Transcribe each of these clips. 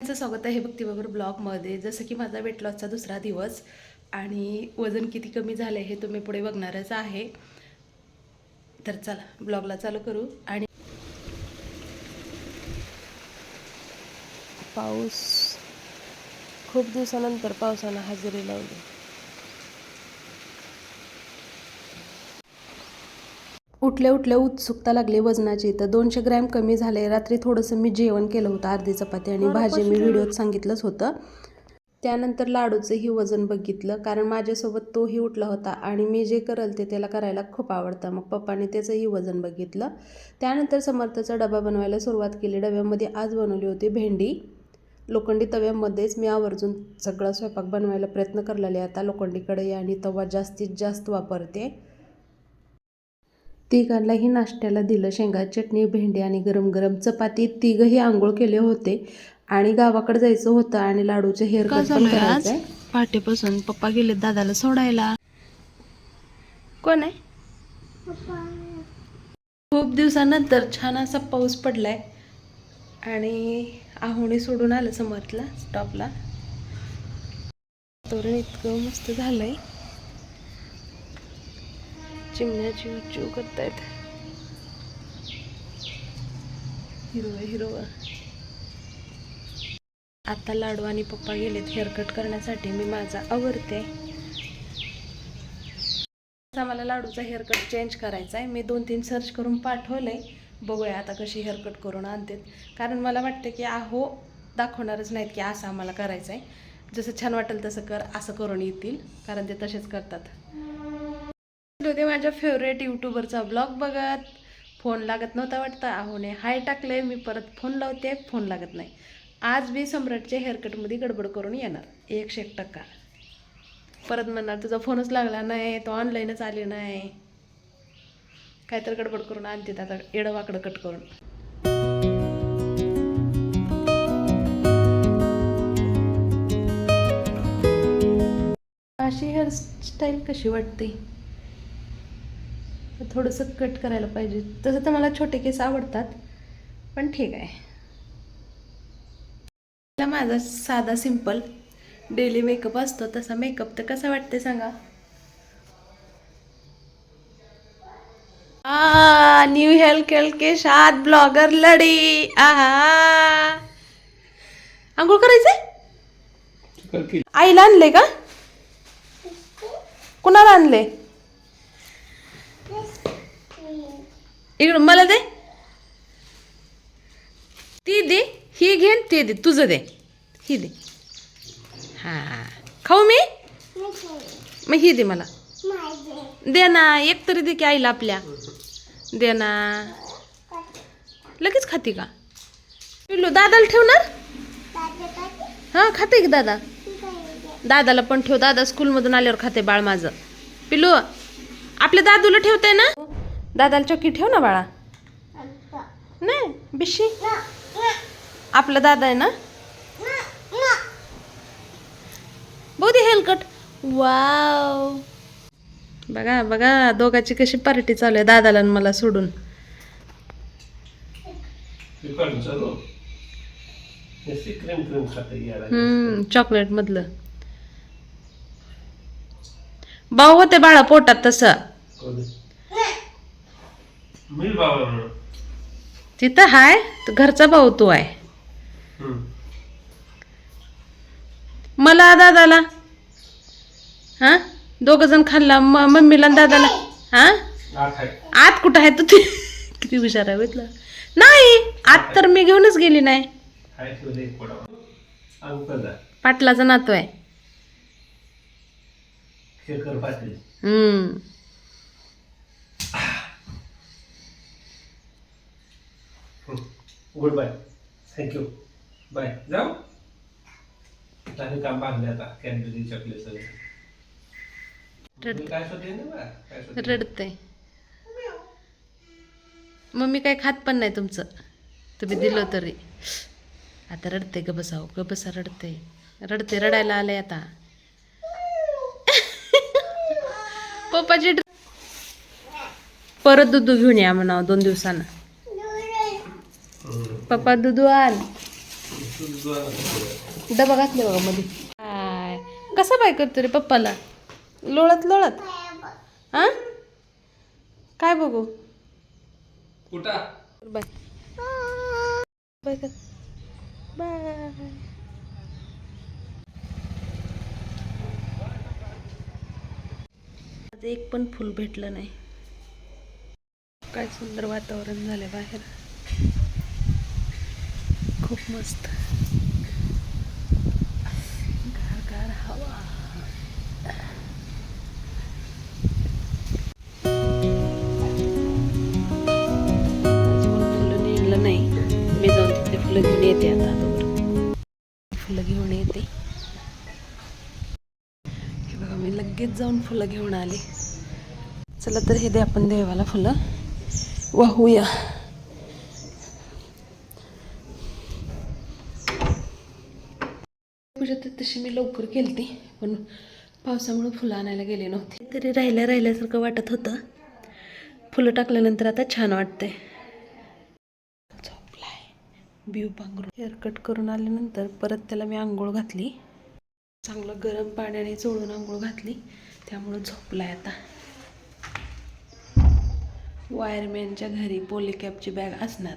तुमचं स्वागत आहे भक्ती बरोबर ब्लॉगमध्ये. जसं की माझा वेट लॉसचा दुसरा दिवस आणि वजन किती कमी झालं हे तुम्ही पुढे बघणारच आहे. तर चला ब्लॉगला चालू करू आणि पाऊस. खूप दिवसानंतर पावसानं हजेरी लावली. उठल्या उठल्या उत्सुकता लागली वजनाची. तर दोनशे ग्रॅम कमी झाले रात्री थोडंसं मी जेवण केलं होतं अर्धी चपाती आणि भाजी मी व्हिडिओत सांगितलंच होतं. त्यानंतर लाडूचंही वजन बघितलं कारण माझ्यासोबत तोही उठला होता आणि मी जे करल ते त्याला करायला खूप आवडतं. मग पप्पाने त्याचंही वजन बघितलं. त्यानंतर समर्थाचा डबा बनवायला सुरुवात केली. डब्यामध्ये आज बनवली होती भेंडी. लोखंडी तव्यामध्येच मी आवर्जून सगळा स्वयंपाक बनवायला प्रयत्न करलेले. आता लोखंडी कढई आणि तवा जास्तीत जास्त वापरते. तिघांनाही नाश्त्याला दिलं. शेंगा चटणी भेंडी आणि गरम गरम चपाती तिघही आंघोळ केले होते. आणि गावाकडे जायचं होतं आणि लाडूचे हेअर कट पण पहाटेपासून पप्पा गेले दादाला सोडायला. कोण आहे? खूप दिवसानंतर छान असा पाऊस पडलाय. आणि आहोणे सोडून आलं समर्थला स्टॉपला तोरण इतकं मस्त झालंय. चिमण्याची उच्चू आहेत हिरवं हिरवं आता लाडू आणि पप्पा गेलेत हेअरकट करण्यासाठी. मी माझा आवरते. मला लाडूचा हेअरकट चेंज करायचा आहे मी दोन तीन सर्च करून पाठवलंय. बघूया आता कशी हेअरकट करून आणतेत. कारण मला वाटतं की आहो दाखवणारच नाहीत की असं आम्हाला करायचं आहे जसं छान वाटेल तसं कर असं करून येतील. कारण ते तसेच करतात. होते माझ्या फेवरेट यूट्यूबरचा ब्लॉग बघत. फोन लागत नव्हता वाटतं. आहोने हाय टाकले मी परत फोन लावते. फोन लागत नाही. आज मी सम्राटच्या हेअरकटमध्ये गडबड करून येणार. एकशे एक टक्का. परत म्हणणार तुझा फोनच लागला नाही. तो ऑनलाईनच आले नाही. काहीतरी गडबड करून आणते आता. एडवाकडं कट करून. अशी हेअरस्टाईल कशी वाटते? थोडंसं कट करायला पाहिजे. तसं तर मला छोटे केस आवडतात पण ठीक आहे. मला माझा साधा सिंपल डेली मेकअप असतो तसा मेकअप तर कसा वाटते सांगा? आ न्यू हेल्थ केल के साथ ब्लॉगर लडी. आहा आंघोळ करायचंय? आईला आणले का? कुणाला आणले इकडं मला दे. ती दे ही घेन ते दे. तुझं दे. ही दे. हा. खाऊ मी? मग ही दे मला. दे ना. एक तरी दे की आईला आपल्या. दे ना. लगेच खाते का? पिल्लू दादाला ठेवणार? हा खाते की दादा? दादाला पण ठेव. दादा स्कूलमधून आल्यावर खाते बाळ माझं. पिल्लू आपल्या दादूला ठेवते ना? दादाला चौकी ठेव ना बाळा. नाही बिशी. आपला दादा आहे ना? बहुती हेलकट. वाव. बघा बघा दोघाची कशी पार्टी चालू आहे दादाला मला सोडून. हम्म चॉकलेट मधलं. भाऊ होते बाळा पोटात तसं. मी बाबा तिथं हाय घरचा भाऊ तो आहे. हम्म. मला दादाला. हा? दोघ जण खाल्ला म- मम्मीला दादाला. हा? आत कुठं आहे तू? ते किती हुशार आहे बघितलं. नाही आत तर मी घेऊनच गेली नाही. पाटलाचा नातू आहे. गुड बाय थँक्यू बाय जाऊ. आणि काम बांधले आता. कॅन्टीन चॉकलेट सगळे काय शोधले ना काय रडते. मम्मी काय खात पण नाही तुमचं. तुम्ही दिलं तरी. आता रडते ग बसाव. ग बसा रडते. रडते रडायला आले आता. पप्पाची परत दूध घेऊन या म्हणावं दोन दिवसानं. पप्पा दूध आण डबा घातले बघा मध्ये. काय कसा बाय करतो रे पप्पाला? लोळत लोळत. हा? काय बघू? बाय. Bye bye. एक पण फुल भेटलं नाही. काय सुंदर वातावरण झालंय बाहेर. खूप मस्त. गारगार हवा. फुलं नेलं नाही. मी जाऊन तिथले फुलं घेऊन येते आता. अगोदर फुलं घेऊन येते. हे बघा मी लगेच जाऊन फुलं घेऊन आले. चला तर हे दे आपण देवाला फुलं. वाहूया. तर तशी मी लवकर केलती पण पावसामुळे फुलं आणायला गेले नव्हते. तरी राहिल्या राहिल्यासारखं वाटत होतं. फुलं टाकल्यानंतर आता छान वाटतंय. झोपलाय. ब्यू पांघरून हेअर कट करून आल्यानंतर परत त्याला मी आंघोळ घातली. चांगलं गरम पाण्याने चोळून आंघोळ घातली. त्यामुळं झोपलाय आता. वायरमॅनच्या घरी पॉलिकॅपची बॅग असणार.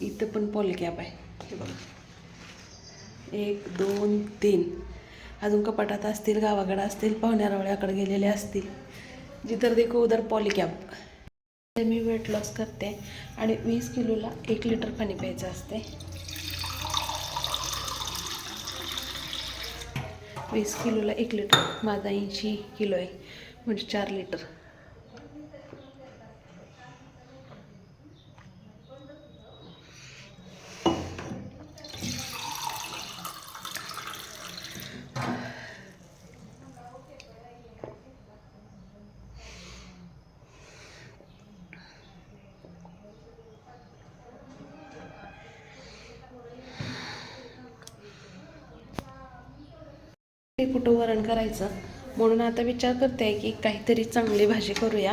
इथं पण पॉलिकॅप आहे. हे बघा. एक दोन तीन. अजून कपाटात असतील गावाकडं असतील पाहुण्यारावळ्याकडे गेलेले असतील. जिथं देखो उदर पॉलिकॅप मी वेट लॉस करते आणि वीस किलोला एक लिटर पाणी प्यायचं असते. वीस किलोला एक लिटर. माझा ऐंशी किलो आहे. म्हणजे चार लिटर. ते कुठं वरण करायचं? म्हणून आता विचार करते आहे की काहीतरी चांगली भाजी करूया.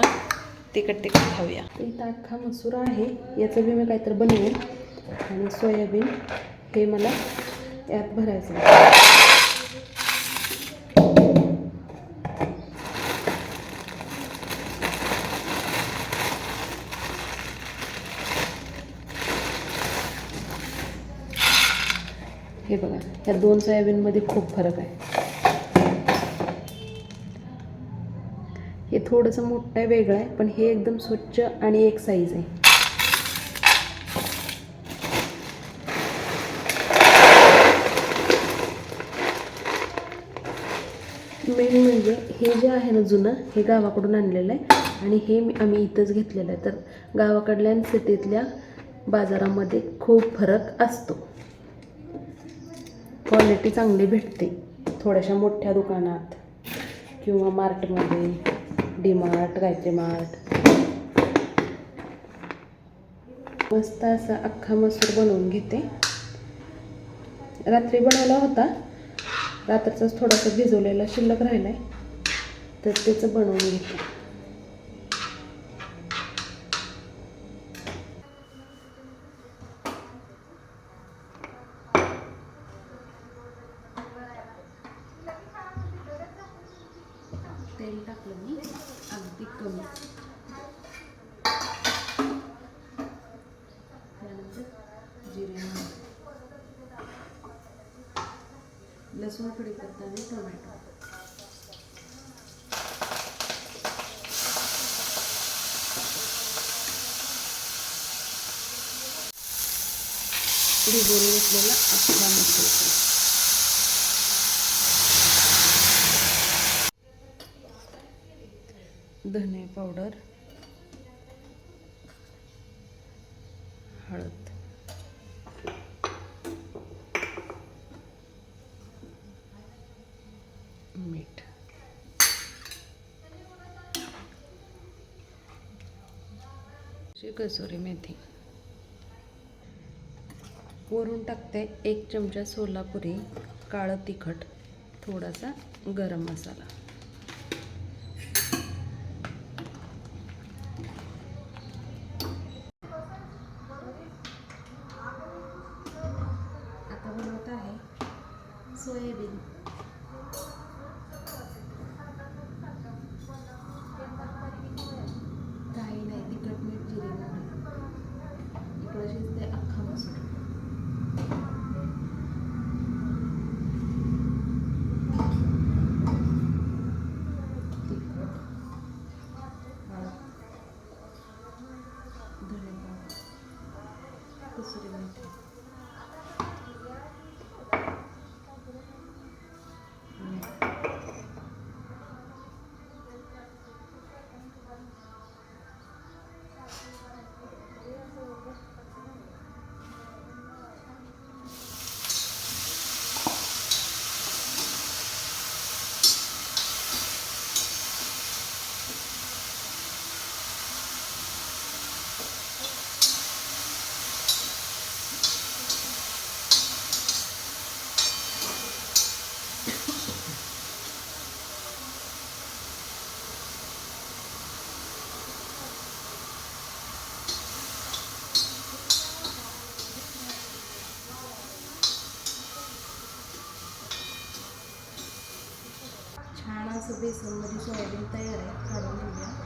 तिकट तिकट खाऊया. इथं अख्खा मसूर आहे. याचं बी मी काहीतरी बनवेन. आणि सोयाबीन हे मला यात भरायचं आहे. हे बघा या दोन सोयाबीनमध्ये खूप फरक आहे. थोडंसं मोठं आहे वेगळं आहे पण हे एकदम स्वच्छ आणि एक साईज आहे. मेन म्हणजे हे जे आहे ना जुनं हे गावाकडून आणलेलं आहे आणि हे मी आम्ही इथंच घेतलेलं आहे. तर गावाकडल्या आणि सिटीतल्या बाजारामध्ये खूप फरक असतो. क्वालिटी चांगली भेटते. थोड्याशा मोठ्या दुकानात किंवा मार्टमध्ये. D mart Gayatri mart. मस्त असा अख्खा मसूर बनवून घेते. रात्री बनवला होता. रात्रीचाच थोडासा भिजवलेला शिल्लक राहिला आहे तर त्याचं बनवून घेते तेल टाकलं मी अगदी कमी त्यानंतर जिरे मोहरी. लसूण कढीपत्ता आणि टोमॅटो. भिजवून घेतलेला अख्खा मसूर धने पावडर हळद. कसुरी मेथी. वरून टाकते एक चमचा सोलापुरी काळं तिखट थोडासा गरम मसाला सोयाबीन काही नाही तिखट मीठ जिरे मोहरी इकडं शिजते अख्खा मसूर तिखट हळद धणे पावडर कसुरी मेथी मीठ छान असं बेसनमध्ये सोयाबीन तयार आहे काढून घेऊया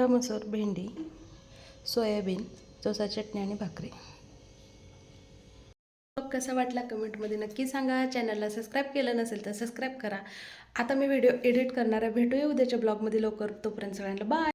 अख्खा मसूर भेंडी सोयाबीन चोसा चटणी आणि भाकरी. कसा वाटला कमेंटमध्ये नक्की सांगा. चॅनलला सबस्क्राईब केलं नसेल तर सबस्क्राईब करा. आता मी व्हिडिओ एडिट करणार आहे. भेटूया उद्याच्या ब्लॉगमध्ये लवकर. तोपर्यंत सगळ्यांना बाय